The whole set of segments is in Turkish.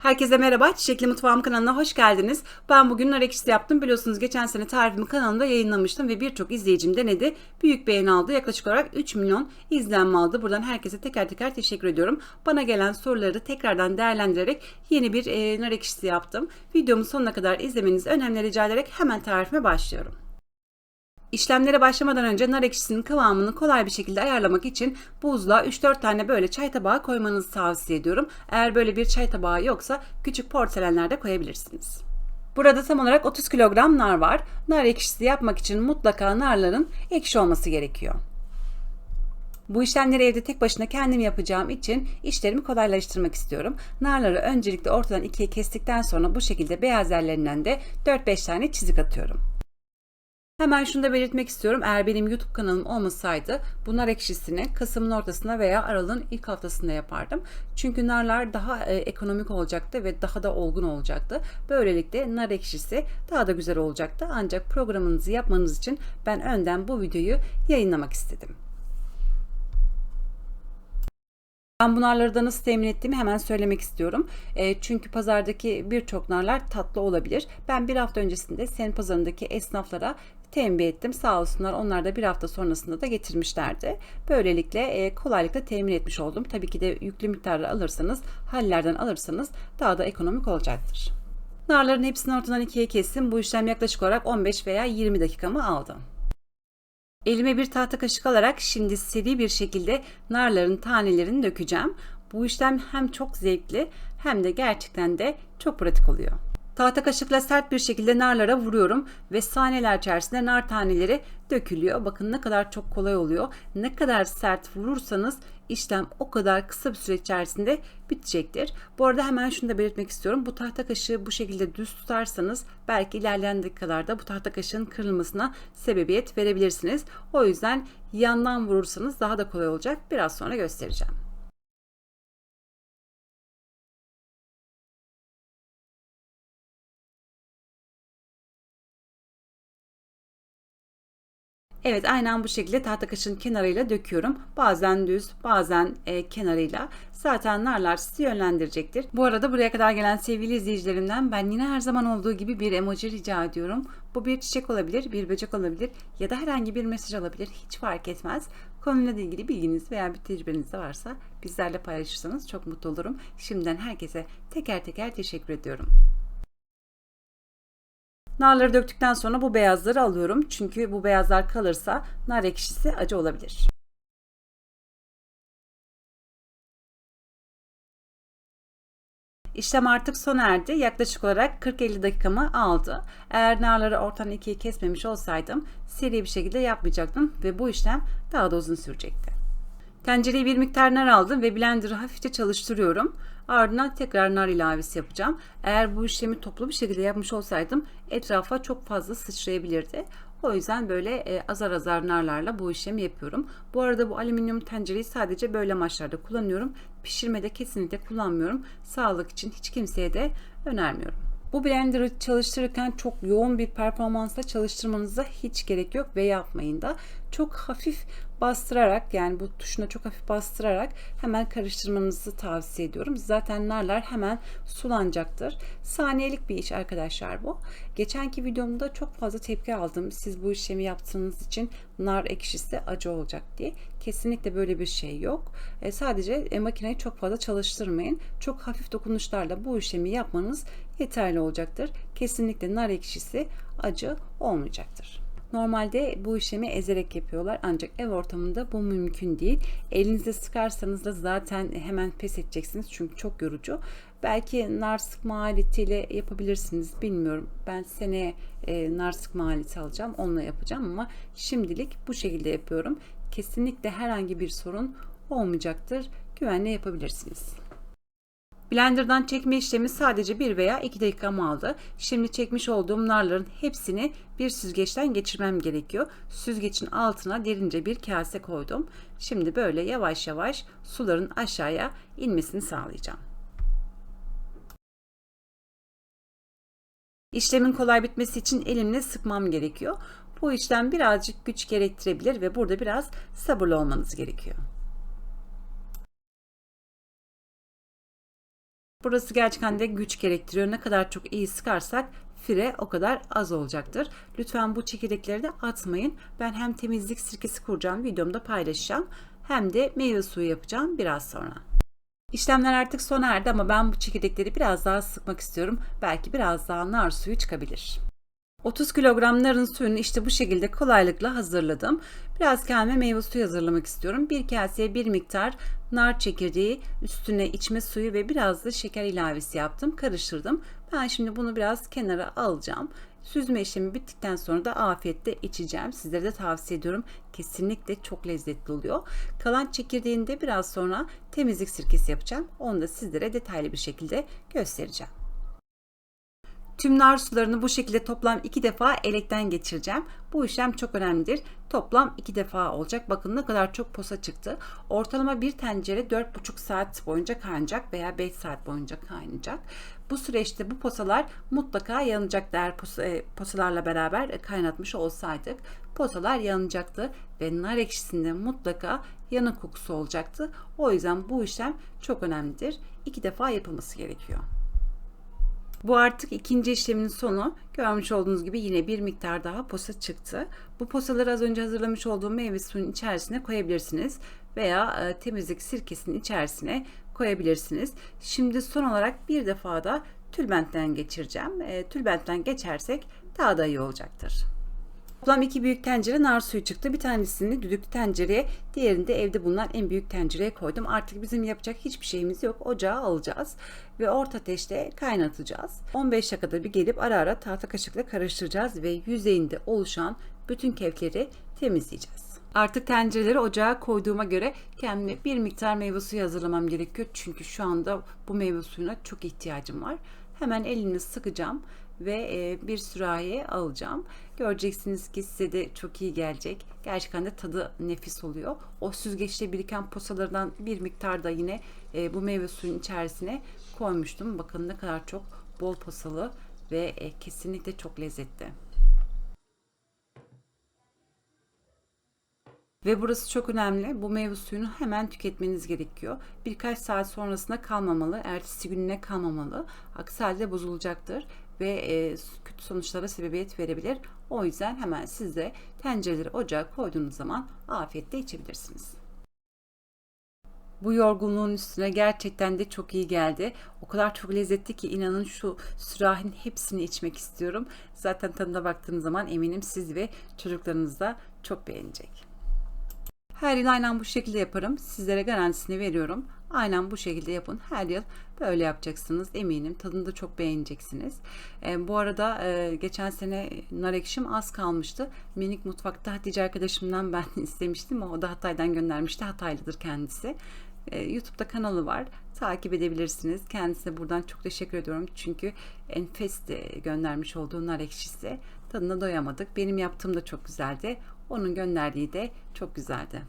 Herkese merhaba, Çiçekli Mutfağım kanalına hoş geldiniz. Ben bugün nar ekşisi yaptım. Biliyorsunuz geçen sene tarifimi kanalımda yayınlamıştım ve birçok izleyicim denedi. Büyük beğeni aldı. Yaklaşık olarak 3 milyon izlenme aldı. Buradan herkese teker teker teşekkür ediyorum. Bana gelen soruları tekrardan değerlendirerek yeni bir e, nar ekşisi yaptım. Videomu sonuna kadar izlemenizi önemli rica ederek hemen tarifime başlıyorum. İşlemlere başlamadan önce nar ekşisinin kıvamını kolay bir şekilde ayarlamak için buzluğa 3-4 tane böyle çay tabağı koymanızı tavsiye ediyorum. Eğer böyle bir çay tabağı yoksa küçük porselenlerde koyabilirsiniz. Burada tam olarak 30 kilogram nar var. Nar ekşisi yapmak için mutlaka narların ekşi olması gerekiyor. Bu işlemleri evde tek başına kendim yapacağım için işlerimi kolaylaştırmak istiyorum. Narları öncelikle ortadan ikiye kestikten sonra bu şekilde beyaz yerlerinden de 4-5 tane çizik atıyorum. Hemen şunu da belirtmek istiyorum. Eğer benim YouTube kanalım olmasaydı bu nar ekşisini Kasım'ın ortasında veya Aralık'ın ilk haftasında yapardım. Çünkü narlar daha e, ekonomik olacaktı ve daha da olgun olacaktı. Böylelikle nar ekşisi daha da güzel olacaktı. Ancak programınızı yapmanız için ben önden bu videoyu yayınlamak istedim. Ben bu narları da nasıl temin ettiğimi hemen söylemek istiyorum. E, çünkü pazardaki birçok narlar tatlı olabilir. Ben bir hafta öncesinde senin pazarındaki esnaflara tembih ettim. Sağ olsunlar onlar da bir hafta sonrasında da getirmişlerdi. Böylelikle e, kolaylıkla temin etmiş oldum. Tabii ki de yüklü miktarda alırsanız, hallerden alırsanız daha da ekonomik olacaktır. Narların hepsini ortadan ikiye kestim. Bu işlem yaklaşık olarak 15 veya 20 dakikamı aldı. Elime bir tahta kaşık alarak şimdi seri bir şekilde narların tanelerini dökeceğim. Bu işlem hem çok zevkli hem de gerçekten de çok pratik oluyor. Tahta kaşıkla sert bir şekilde narlara vuruyorum ve saniyeler içerisinde nar taneleri dökülüyor. Bakın ne kadar çok kolay oluyor. Ne kadar sert vurursanız işlem o kadar kısa bir süre içerisinde bitecektir. Bu arada hemen şunu da belirtmek istiyorum. Bu tahta kaşığı bu şekilde düz tutarsanız belki ilerleyen dakikalarda bu tahta kaşığın kırılmasına sebebiyet verebilirsiniz. O yüzden yandan vurursanız daha da kolay olacak. Biraz sonra göstereceğim. Evet aynen bu şekilde tahta kaşığın kenarıyla döküyorum. Bazen düz bazen e, kenarıyla. Zaten narlar sizi yönlendirecektir. Bu arada buraya kadar gelen sevgili izleyicilerimden ben yine her zaman olduğu gibi bir emoji rica ediyorum. Bu bir çiçek olabilir, bir böcek olabilir ya da herhangi bir mesaj olabilir. Hiç fark etmez. Konuyla ilgili bilginiz veya bir tecrübeniz de varsa bizlerle paylaşırsanız çok mutlu olurum. Şimdiden herkese teker teker teşekkür ediyorum. Narları döktükten sonra bu beyazları alıyorum. Çünkü bu beyazlar kalırsa nar ekşisi acı olabilir. İşlem artık sona erdi. Yaklaşık olarak 40-50 dakikamı aldı. Eğer narları ortadan ikiye kesmemiş olsaydım seri bir şekilde yapmayacaktım ve bu işlem daha da uzun sürecekti. Tencereye bir miktar nar aldım ve blender'ı hafifçe çalıştırıyorum. Ardından tekrar nar ilavesi yapacağım. Eğer bu işlemi toplu bir şekilde yapmış olsaydım etrafa çok fazla sıçrayabilirdi. O yüzden böyle e, azar azar narlarla bu işlemi yapıyorum. Bu arada bu alüminyum tencereyi sadece böyle amaçlarda kullanıyorum. Pişirmede kesinlikle kullanmıyorum. Sağlık için hiç kimseye de önermiyorum. Bu blender'ı çalıştırırken çok yoğun bir performansla çalıştırmanıza hiç gerek yok ve yapmayın da. Çok hafif bastırarak yani bu tuşuna çok hafif bastırarak hemen karıştırmanızı tavsiye ediyorum. Zaten narlar hemen sulanacaktır. Saniyelik bir iş arkadaşlar bu. Geçenki videomda çok fazla tepki aldım. Siz bu işlemi yaptığınız için nar ekşisi acı olacak diye. Kesinlikle böyle bir şey yok. E, sadece e, makineyi çok fazla çalıştırmayın. Çok hafif dokunuşlarla bu işlemi yapmanız yeterli olacaktır. Kesinlikle nar ekşisi acı olmayacaktır. Normalde bu işlemi ezerek yapıyorlar ancak ev ortamında bu mümkün değil. Elinizde sıkarsanız da zaten hemen pes edeceksiniz çünkü çok yorucu. Belki nar sıkma aletiyle yapabilirsiniz bilmiyorum. Ben seneye e, nar sıkma aleti alacağım onunla yapacağım ama şimdilik bu şekilde yapıyorum. Kesinlikle herhangi bir sorun olmayacaktır. Güvenle yapabilirsiniz. Blender'dan çekme işlemi sadece 1 veya 2 dakikamı aldı. Şimdi çekmiş olduğum narların hepsini bir süzgeçten geçirmem gerekiyor. Süzgecin altına derince bir kase koydum. Şimdi böyle yavaş yavaş suların aşağıya inmesini sağlayacağım. İşlemin kolay bitmesi için elimle sıkmam gerekiyor. Bu işlem birazcık güç gerektirebilir ve burada biraz sabırlı olmanız gerekiyor. Burası gerçekten de güç gerektiriyor. Ne kadar çok iyi sıkarsak fire o kadar az olacaktır. Lütfen bu çekirdekleri de atmayın. Ben hem temizlik sirkesi kuracağım videomda paylaşacağım hem de meyve suyu yapacağım biraz sonra. İşlemler artık sona erdi ama ben bu çekirdekleri biraz daha sıkmak istiyorum. Belki biraz daha nar suyu çıkabilir. 30 kilogram narın suyunu işte bu şekilde kolaylıkla hazırladım. Biraz kendime meyve suyu hazırlamak istiyorum. Bir kaseye bir miktar nar çekirdeği, üstüne içme suyu ve biraz da şeker ilavesi yaptım. Karıştırdım. Ben şimdi bunu biraz kenara alacağım. Süzme işlemi bittikten sonra da afiyetle içeceğim. Sizlere de tavsiye ediyorum. Kesinlikle çok lezzetli oluyor. Kalan çekirdeğini de biraz sonra temizlik sirkesi yapacağım. Onu da sizlere detaylı bir şekilde göstereceğim. Tüm nar sularını bu şekilde toplam iki defa elekten geçireceğim. Bu işlem çok önemlidir. Toplam iki defa olacak. Bakın ne kadar çok posa çıktı. Ortalama bir tencere 4,5 saat boyunca kaynayacak veya 5 saat boyunca kaynayacak. Bu süreçte bu posalar mutlaka yanacak eğer e, posalarla beraber kaynatmış olsaydık. Posalar yanacaktı ve nar ekşisinde mutlaka yanık kokusu olacaktı. O yüzden bu işlem çok önemlidir. İki defa yapılması gerekiyor. Bu artık ikinci işlemin sonu. Görmüş olduğunuz gibi yine bir miktar daha posa çıktı. Bu posaları az önce hazırlamış olduğum meyve suyunun içerisine koyabilirsiniz veya e, temizlik sirkesinin içerisine koyabilirsiniz. Şimdi son olarak bir defa da tülbentten geçireceğim. E, tülbentten geçersek daha da iyi olacaktır. Toplam iki büyük tencere nar suyu çıktı. Bir tanesini düdüklü tencereye, diğerini de evde bulunan en büyük tencereye koydum. Artık bizim yapacak hiçbir şeyimiz yok. Ocağa alacağız ve orta ateşte kaynatacağız. 15 dakikada bir gelip ara ara tahta kaşıkla karıştıracağız ve yüzeyinde oluşan bütün kevkleri temizleyeceğiz. Artık tencereleri ocağa koyduğuma göre kendime bir miktar meyve suyu hazırlamam gerekiyor. Çünkü şu anda bu meyve suyuna çok ihtiyacım var. Hemen elini sıkacağım ve e, bir sürahiye alacağım. Göreceksiniz ki size de çok iyi gelecek. Gerçekten de tadı nefis oluyor. O süzgeçte biriken posalardan bir miktar da yine e, bu meyve suyun içerisine koymuştum. Bakın ne kadar çok bol posalı ve e, kesinlikle çok lezzetli. Ve burası çok önemli. Bu meyve suyunu hemen tüketmeniz gerekiyor. Birkaç saat sonrasında kalmamalı. Ertesi gününe kalmamalı. Aksi halde bozulacaktır ve e, kötü sonuçlara sebebiyet verebilir. O yüzden hemen siz de tencereleri ocağa koyduğunuz zaman afiyetle içebilirsiniz. Bu yorgunluğun üstüne gerçekten de çok iyi geldi. O kadar çok lezzetli ki inanın şu sürahinin hepsini içmek istiyorum. Zaten tadına baktığınız zaman eminim siz ve çocuklarınız da çok beğenecek. Her yıl aynen bu şekilde yaparım. Sizlere garantisini veriyorum. Aynen bu şekilde yapın. Her yıl böyle yapacaksınız. Eminim tadını da çok beğeneceksiniz. E, bu arada e, geçen sene nar ekşim az kalmıştı. Minik mutfakta Hatice arkadaşımdan ben istemiştim. O da Hatay'dan göndermişti. Hataylıdır kendisi. E, YouTube'da kanalı var. Takip edebilirsiniz. Kendisine buradan çok teşekkür ediyorum. Çünkü enfesti göndermiş olduğu nar ekşisi. Tadına doyamadık. Benim yaptığım da çok güzeldi. Onun gönderdiği de çok güzeldi.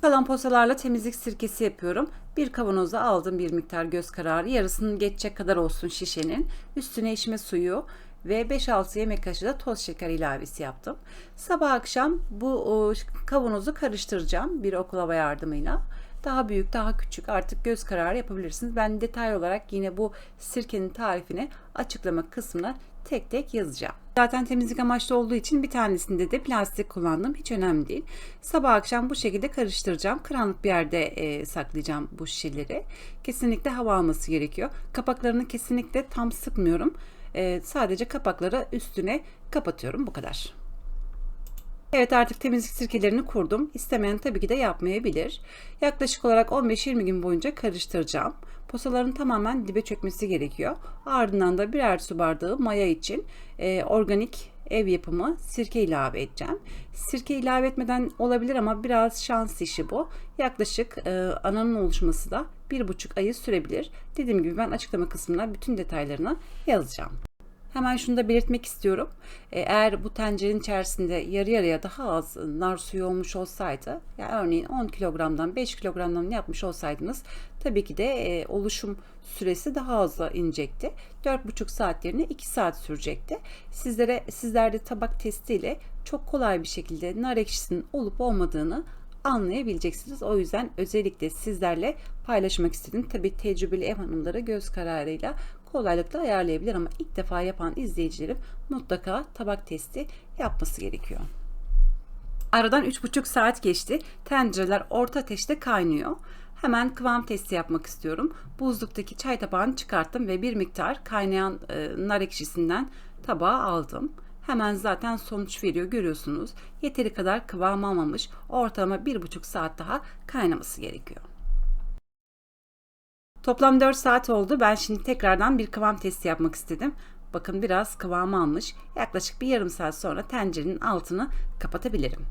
Kalan posalarla temizlik sirkesi yapıyorum. Bir kavanoza aldım bir miktar göz kararı. Yarısını geçecek kadar olsun şişenin. Üstüne içme suyu ve 5-6 yemek kaşığı da toz şeker ilavesi yaptım. Sabah akşam bu kavanozu karıştıracağım bir oklava yardımıyla. Daha büyük, daha küçük artık göz kararı yapabilirsiniz. Ben detay olarak yine bu sirkenin tarifini açıklama kısmına tek tek yazacağım. Zaten temizlik amaçlı olduğu için bir tanesinde de plastik kullandım. Hiç önemli değil. Sabah akşam bu şekilde karıştıracağım. Karanlık bir yerde e, saklayacağım bu şişeleri. Kesinlikle hava alması gerekiyor. Kapaklarını kesinlikle tam sıkmıyorum. E, sadece kapakları üstüne kapatıyorum. Bu kadar. Evet artık temizlik sirkelerini kurdum. İstemeyen tabii ki de yapmayabilir. Yaklaşık olarak 15-20 gün boyunca karıştıracağım. Posaların tamamen dibe çökmesi gerekiyor. Ardından da birer su bardağı maya için e, organik ev yapımı sirke ilave edeceğim. Sirke ilave etmeden olabilir ama biraz şans işi bu. Yaklaşık e, ananın oluşması da bir buçuk ayı sürebilir. Dediğim gibi ben açıklama kısmına bütün detaylarını yazacağım. Hemen şunu da belirtmek istiyorum. E, eğer bu tencerenin içerisinde yarı yarıya daha az nar suyu olmuş olsaydı, yani örneğin 10 kilogramdan 5 kilogramdan yapmış olsaydınız tabii ki de e, oluşum süresi daha az inecekti. 4,5 saat yerine 2 saat sürecekti. Sizlere sizlerde tabak testiyle çok kolay bir şekilde nar ekşisinin olup olmadığını anlayabileceksiniz. O yüzden özellikle sizlerle paylaşmak istedim. Tabi tecrübeli ev hanımları göz kararıyla kolaylıkla ayarlayabilir ama ilk defa yapan izleyicilerim mutlaka tabak testi yapması gerekiyor. Aradan 3,5 saat geçti. Tencereler orta ateşte kaynıyor. Hemen kıvam testi yapmak istiyorum. Buzluktaki çay tabağını çıkarttım ve bir miktar kaynayan e, nar ekşisinden tabağa aldım. Hemen zaten sonuç veriyor görüyorsunuz. Yeteri kadar kıvam almamış. Ortalama 1,5 saat daha kaynaması gerekiyor. Toplam 4 saat oldu. Ben şimdi tekrardan bir kıvam testi yapmak istedim. Bakın biraz kıvam almış. Yaklaşık bir yarım saat sonra tencerenin altını kapatabilirim.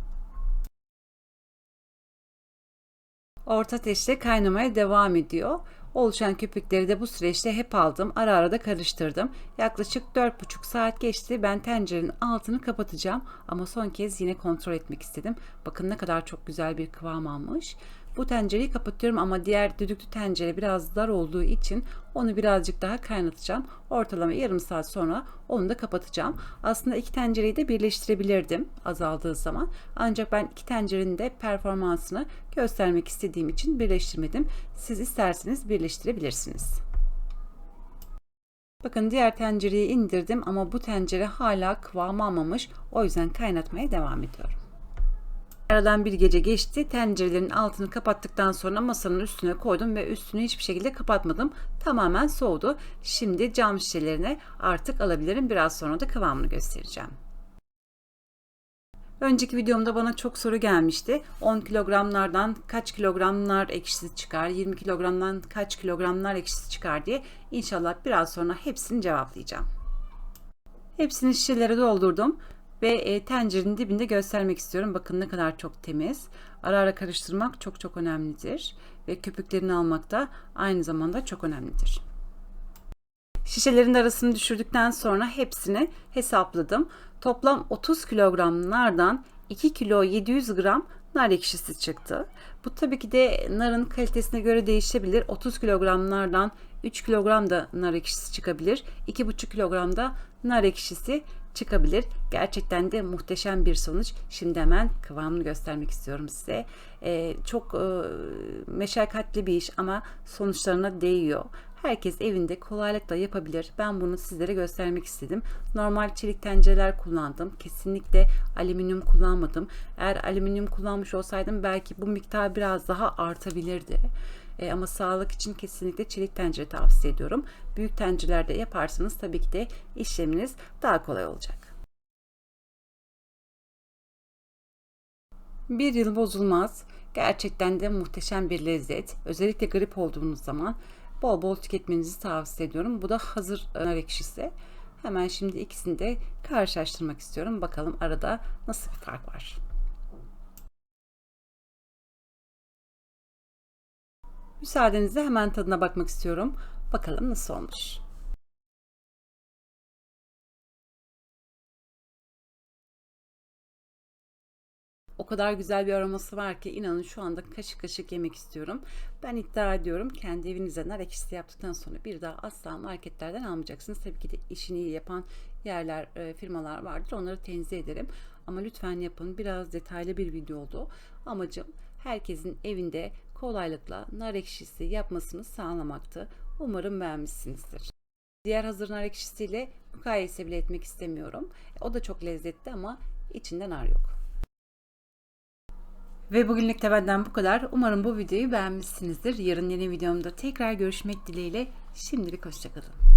Orta ateşte kaynamaya devam ediyor. Oluşan köpükleri de bu süreçte hep aldım. Ara ara da karıştırdım. Yaklaşık 4,5 saat geçti. Ben tencerenin altını kapatacağım. Ama son kez yine kontrol etmek istedim. Bakın ne kadar çok güzel bir kıvam almış. Bu tencereyi kapatıyorum ama diğer düdüklü tencere biraz dar olduğu için onu birazcık daha kaynatacağım. Ortalama yarım saat sonra onu da kapatacağım. Aslında iki tencereyi de birleştirebilirdim azaldığı zaman. Ancak ben iki tencerenin de performansını göstermek istediğim için birleştirmedim. Siz isterseniz birleştirebilirsiniz. Bakın diğer tencereyi indirdim ama bu tencere hala kıvam almamış. O yüzden kaynatmaya devam ediyorum. Aradan bir gece geçti. Tencerelerin altını kapattıktan sonra masanın üstüne koydum ve üstünü hiçbir şekilde kapatmadım. Tamamen soğudu. Şimdi cam şişelerine artık alabilirim. Biraz sonra da kıvamını göstereceğim. Önceki videomda bana çok soru gelmişti. 10 kilogramlardan kaç kilogramlar ekşisi çıkar, 20 kilogramdan kaç kilogramlar ekşisi çıkar diye İnşallah biraz sonra hepsini cevaplayacağım. Hepsini şişelere doldurdum ve e, tencerenin dibinde göstermek istiyorum. Bakın ne kadar çok temiz. Ara ara karıştırmak çok çok önemlidir ve köpüklerini almak da aynı zamanda çok önemlidir. Şişelerin arasını düşürdükten sonra hepsini hesapladım. Toplam 30 kilogramlardan 2 kilo 700 gram nar ekşisi çıktı. Bu tabii ki de narın kalitesine göre değişebilir. 30 kilogramlardan 3 kilogram da nar ekşisi çıkabilir. 2,5 kilogram da nar ekşisi çıkabilir. Gerçekten de muhteşem bir sonuç. Şimdi hemen kıvamını göstermek istiyorum size. Ee, çok e, meşakkatli bir iş ama sonuçlarına değiyor. Herkes evinde kolaylıkla yapabilir. Ben bunu sizlere göstermek istedim. Normal çelik tencereler kullandım. Kesinlikle alüminyum kullanmadım. Eğer alüminyum kullanmış olsaydım belki bu miktar biraz daha artabilirdi. E, ama sağlık için kesinlikle çelik tencere tavsiye ediyorum. Büyük tencerelerde yaparsanız tabii ki de işleminiz daha kolay olacak. Bir yıl bozulmaz. Gerçekten de muhteşem bir lezzet. Özellikle grip olduğunuz zaman bol bol tüketmenizi tavsiye ediyorum. Bu da hazır nar ekşisi. Hemen şimdi ikisini de karşılaştırmak istiyorum. Bakalım arada nasıl bir fark var. Müsaadenizle hemen tadına bakmak istiyorum. Bakalım nasıl olmuş. O kadar güzel bir aroması var ki inanın şu anda kaşık kaşık yemek istiyorum. Ben iddia ediyorum kendi evinize nar ekşisi yaptıktan sonra bir daha asla marketlerden almayacaksınız. Tabii ki de işini iyi yapan yerler, e, firmalar vardır. Onları tenzih ederim. Ama lütfen yapın. Biraz detaylı bir video oldu. Amacım herkesin evinde kolaylıkla nar ekşisi yapmasını sağlamaktı. Umarım beğenmişsinizdir. Diğer hazır nar ekşisiyle mukayese bile etmek istemiyorum. O da çok lezzetli ama içinde nar yok. Ve bugünlük de benden bu kadar. Umarım bu videoyu beğenmişsinizdir. Yarın yeni videomda tekrar görüşmek dileğiyle. Şimdilik hoşçakalın.